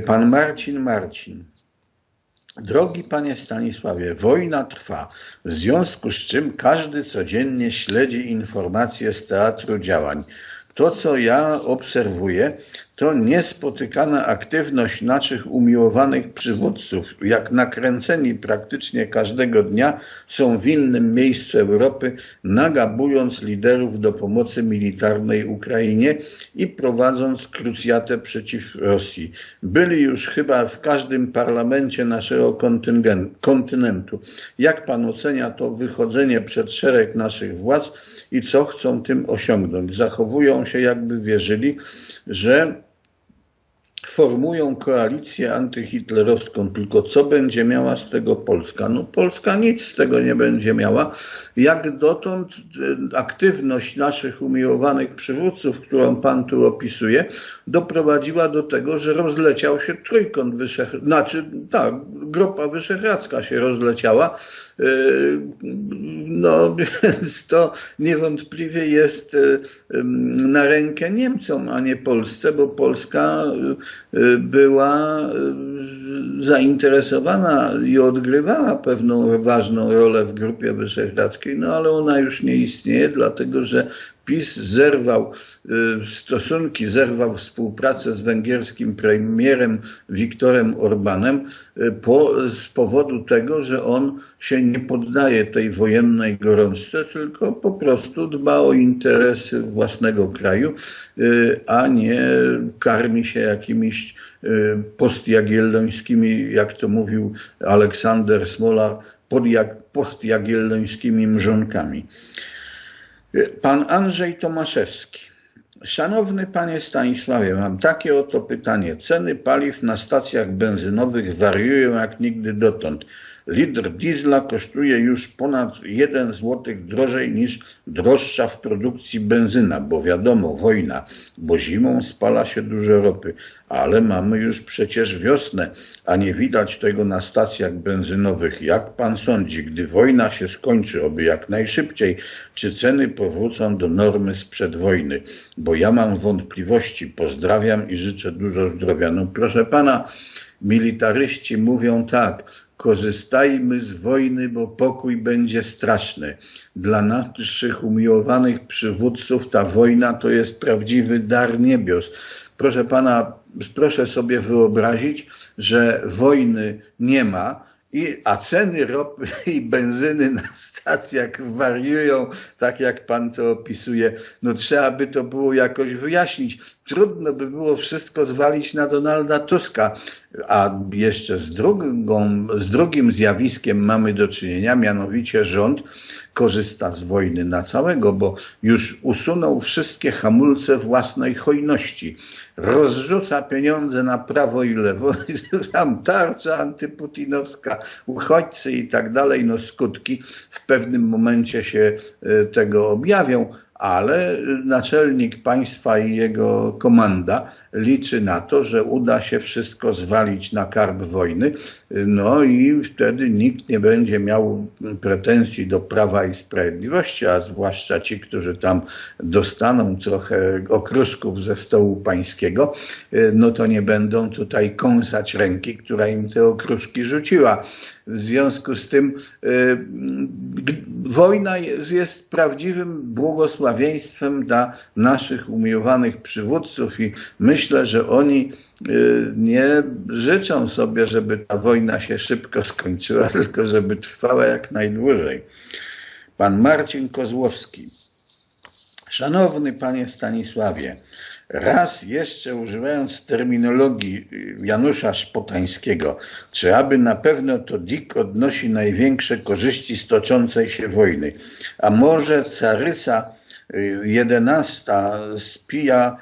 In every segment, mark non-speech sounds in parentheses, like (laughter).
Pan Marcin Marcin. Drogi panie Stanisławie, wojna trwa, w związku z czym każdy codziennie śledzi informacje z teatru działań. To, co ja obserwuję, to niespotykana aktywność naszych umiłowanych przywódców, jak nakręceni praktycznie każdego dnia, są w innym miejscu Europy, nagabując liderów do pomocy militarnej Ukrainie i prowadząc krucjatę przeciw Rosji. Byli już chyba w każdym parlamencie naszego kontynentu. Jak pan ocenia to wychodzenie przed szereg naszych władz i co chcą tym osiągnąć? Zachowują się, jakby wierzyli, że formują koalicję antyhitlerowską, tylko co będzie miała z tego Polska? No Polska nic z tego nie będzie miała. Jak dotąd e, aktywność naszych umiłowanych przywódców, którą pan tu opisuje, doprowadziła do tego, że rozleciał się trójkąt wyszehradzki, znaczy tak, Grupa Wyszehradzka się rozleciała. E, no więc to niewątpliwie jest e, na rękę Niemcom, a nie Polsce, bo Polska Y, była y, zainteresowana i odgrywała pewną ważną rolę w Grupie Wyszehradzkiej, no ale ona już nie istnieje, dlatego że PiS zerwał y, stosunki, zerwał współpracę z węgierskim premierem Viktorem Orbanem po, z powodu tego, że on się nie poddaje tej wojennej gorączce, tylko po prostu dba o interesy własnego kraju, a nie karmi się jakimiś Y, postjagiellońskimi, jak to mówił Aleksander Smolar, postjagiellońskimi mrzonkami. Y, pan Andrzej Tomaszewski. Szanowny panie Stanisławie, mam takie oto pytanie. Ceny paliw na stacjach benzynowych wariują jak nigdy dotąd. Litr diesla kosztuje już ponad 1 zł drożej niż droższa w produkcji benzyna, bo wiadomo, wojna, bo zimą spala się dużo ropy, ale mamy już przecież wiosnę, a nie widać tego na stacjach benzynowych. Jak pan sądzi, gdy wojna się skończy, oby jak najszybciej, czy ceny powrócą do normy sprzed wojny? Bo ja mam wątpliwości. Pozdrawiam i życzę dużo zdrowia. No proszę pana, militaryści mówią tak, korzystajmy z wojny, bo pokój będzie straszny. Dla naszych umiłowanych przywódców ta wojna to jest prawdziwy dar niebios. Proszę pana, proszę sobie wyobrazić, że wojny nie ma, i, a ceny ropy (laughs) i benzyny na stacjach wariują, tak jak pan to opisuje. No trzeba by to było jakoś wyjaśnić. Trudno by było wszystko zwalić na Donalda Tuska. A jeszcze z, drugą, z drugim zjawiskiem mamy do czynienia, mianowicie rząd korzysta z wojny na całego, bo już usunął wszystkie hamulce własnej hojności. Rozrzuca pieniądze na prawo i lewo, (laughs) tam tarcza antyputinowska, uchodźcy i tak dalej, no skutki w pewnym momencie się e, tego objawią, ale naczelnik państwa i jego komanda liczy na to, że uda się wszystko zwalić na karb wojny, no i wtedy nikt nie będzie miał pretensji do Prawa i Sprawiedliwości, a zwłaszcza ci, którzy tam dostaną trochę okruszków ze stołu pańskiego, no to nie będą tutaj kąsać ręki, która im te okruszki rzuciła. W związku z tym y, wojna jest, jest prawdziwym błogosławieństwem dla naszych umiłowanych przywódców i myślę, że oni y, nie życzą sobie, żeby ta wojna się szybko skończyła, (laughs) tylko żeby trwała jak najdłużej. Pan Marcin Kozłowski. Szanowny panie Stanisławie, raz jeszcze używając terminologii Janusza Szpotańskiego, czy aby na pewno to Dick odnosi największe korzyści z toczącej się wojny, a może caryca jedenasta spija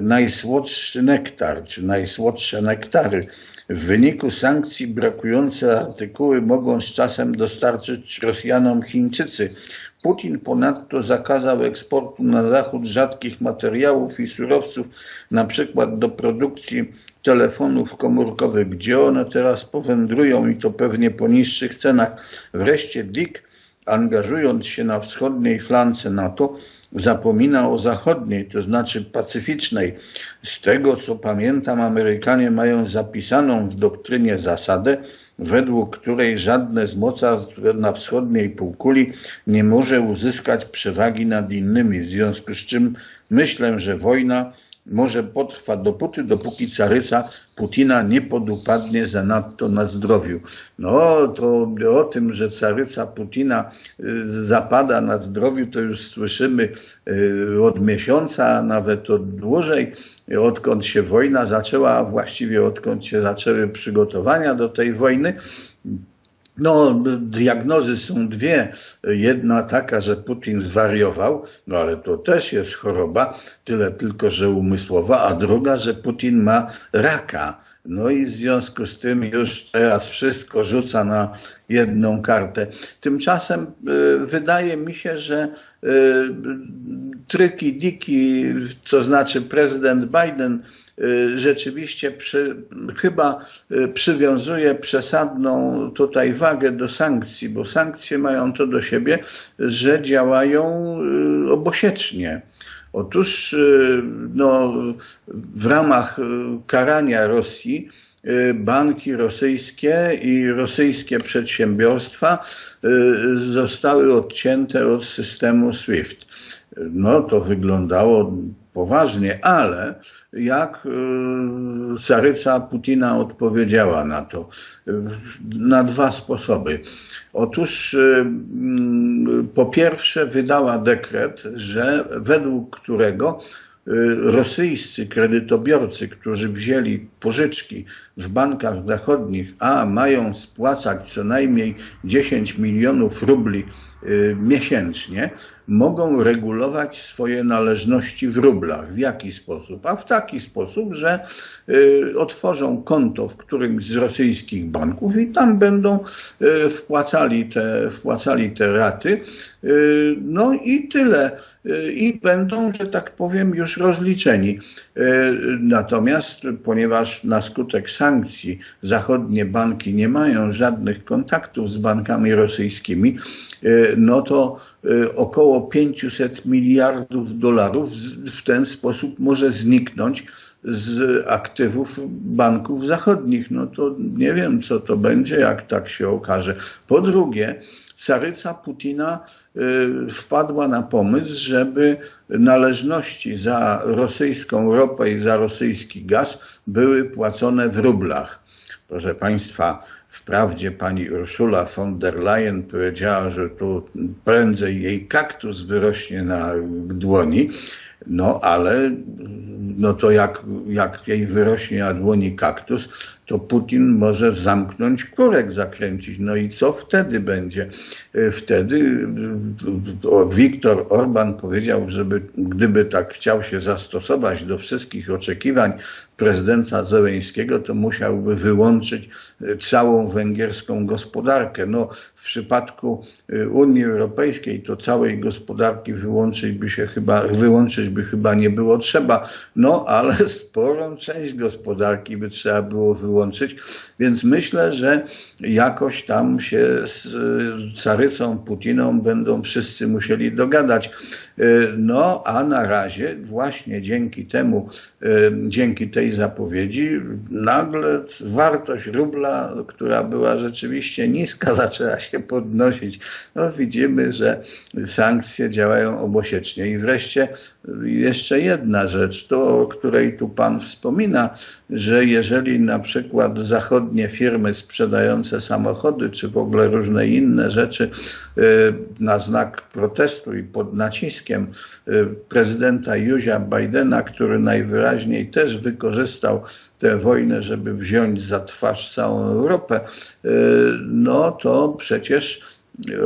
najsłodszy nektar, czy najsłodsze nektary. W wyniku sankcji brakujące artykuły mogą z czasem dostarczyć Rosjanom Chińczycy. Putin ponadto zakazał eksportu na zachód rzadkich materiałów i surowców, na przykład do produkcji telefonów komórkowych, gdzie one teraz powędrują i to pewnie po niższych cenach. Wreszcie Dick, angażując się na wschodniej flance NATO, zapomina o zachodniej, to znaczy pacyficznej. Z tego co pamiętam, Amerykanie mają zapisaną w doktrynie zasadę, według której żadne z mocarstw na wschodniej półkuli nie może uzyskać przewagi nad innymi, w związku z czym myślę, że wojna może potrwa dopóty, dopóki caryca Putina nie podupadnie zanadto na zdrowiu. No to o tym, że caryca Putina y, zapada na zdrowiu, to już słyszymy y, od miesiąca, nawet od dłużej, odkąd się wojna zaczęła, właściwie odkąd się zaczęły przygotowania do tej wojny. No, diagnozy są dwie. Jedna taka, że Putin zwariował, no ale to też jest choroba, tyle tylko, że umysłowa, a druga, że Putin ma raka. No i w związku z tym już teraz wszystko rzuca na jedną kartę. Tymczasem y, wydaje mi się, że y, tryki diki, to znaczy prezydent Biden, Y, rzeczywiście przy, chyba przywiązuje przesadną tutaj wagę do sankcji, bo sankcje mają to do siebie, że działają obosiecznie. Otóż no, w ramach karania Rosji banki rosyjskie i rosyjskie przedsiębiorstwa zostały odcięte od systemu SWIFT. No to wyglądało poważnie, ale jak y, caryca Putina odpowiedziała na to? Na dwa sposoby. Otóż y, mm, po pierwsze wydała dekret, że według którego Y, rosyjscy kredytobiorcy, którzy wzięli pożyczki w bankach zachodnich, a mają spłacać co najmniej 10 milionów rubli y, miesięcznie, mogą regulować swoje należności w rublach. W jaki sposób? A w taki sposób, że y, otworzą konto w którymś z rosyjskich banków i tam będą wpłacali te, wpłacali te raty. No i tyle i będą, że tak powiem, już rozliczeni. E, natomiast, ponieważ na skutek sankcji zachodnie banki nie mają żadnych kontaktów z bankami rosyjskimi, e, no to około 500 miliardów dolarów w ten sposób może zniknąć z aktywów banków zachodnich. No to nie wiem, co to będzie, jak tak się okaże. Po drugie, caryca Putina y, wpadła na pomysł, żeby należności za rosyjską ropę i za rosyjski gaz były płacone w rublach. Proszę Państwa, wprawdzie pani Ursula von der Leyen powiedziała, że tu prędzej jej kaktus wyrośnie na dłoni, no ale no to jak, jak jej wyrośnie na dłoni kaktus, to Putin może zamknąć kurek, zakręcić. No i co wtedy będzie? E, wtedy Viktor Orban powiedział, żeby gdyby tak chciał się zastosować do wszystkich oczekiwań prezydenta Zeleńskiego, to musiałby wyłączyć e, całą węgierską gospodarkę. No, w przypadku Unii Europejskiej to całej gospodarki wyłączyć by się chyba, wyłączyć by chyba nie było trzeba, no ale (laughs) sporą część gospodarki by trzeba było wyłączyć wyłączyć, więc myślę, że jakoś tam się z y, carycą Putiną będą wszyscy musieli dogadać. Y, no a na razie właśnie dzięki temu, y, dzięki tej zapowiedzi nagle wartość rubla, która była rzeczywiście niska, (laughs) zaczęła się podnosić. No widzimy, że sankcje działają obosiecznie. I wreszcie jeszcze jedna rzecz, to o której tu Pan wspomina, że jeżeli na przykład zachodnie firmy sprzedające samochody, czy w ogóle różne inne rzeczy y, na znak protestu i pod naciskiem y, prezydenta Józia Bidena, który najwyraźniej też wykorzystał tę wojnę, żeby wziąć za twarz całą Europę, y, no to przecież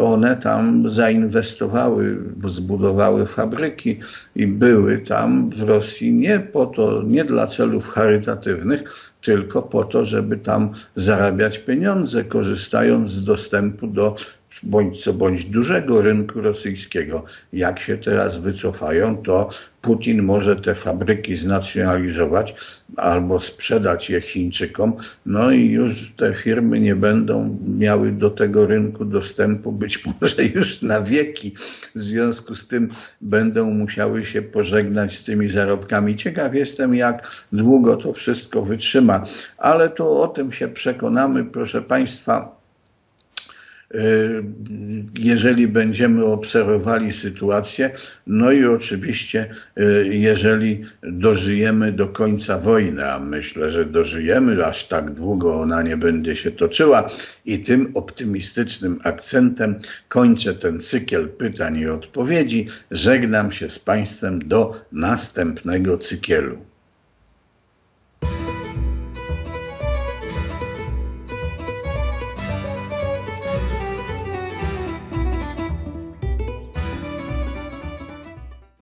one tam zainwestowały, zbudowały fabryki i były tam w Rosji nie po to, nie dla celów charytatywnych, tylko po to, żeby tam zarabiać pieniądze, korzystając z dostępu do bądź co bądź dużego rynku rosyjskiego. Jak się teraz wycofają, to Putin może te fabryki znacjonalizować albo sprzedać je Chińczykom, no i już te firmy nie będą miały do tego rynku dostępu, być (laughs) może już na wieki. W związku z tym będą musiały się pożegnać z tymi zarobkami. Ciekaw jestem, jak długo to wszystko wytrzyma, ale to o tym się przekonamy, proszę Państwa jeżeli będziemy obserwowali sytuację, no i oczywiście, jeżeli dożyjemy do końca wojny, a myślę, że dożyjemy, aż tak długo ona nie będzie się toczyła, i tym optymistycznym akcentem kończę ten cykl pytań i odpowiedzi. Żegnam się z Państwem do następnego cyklu.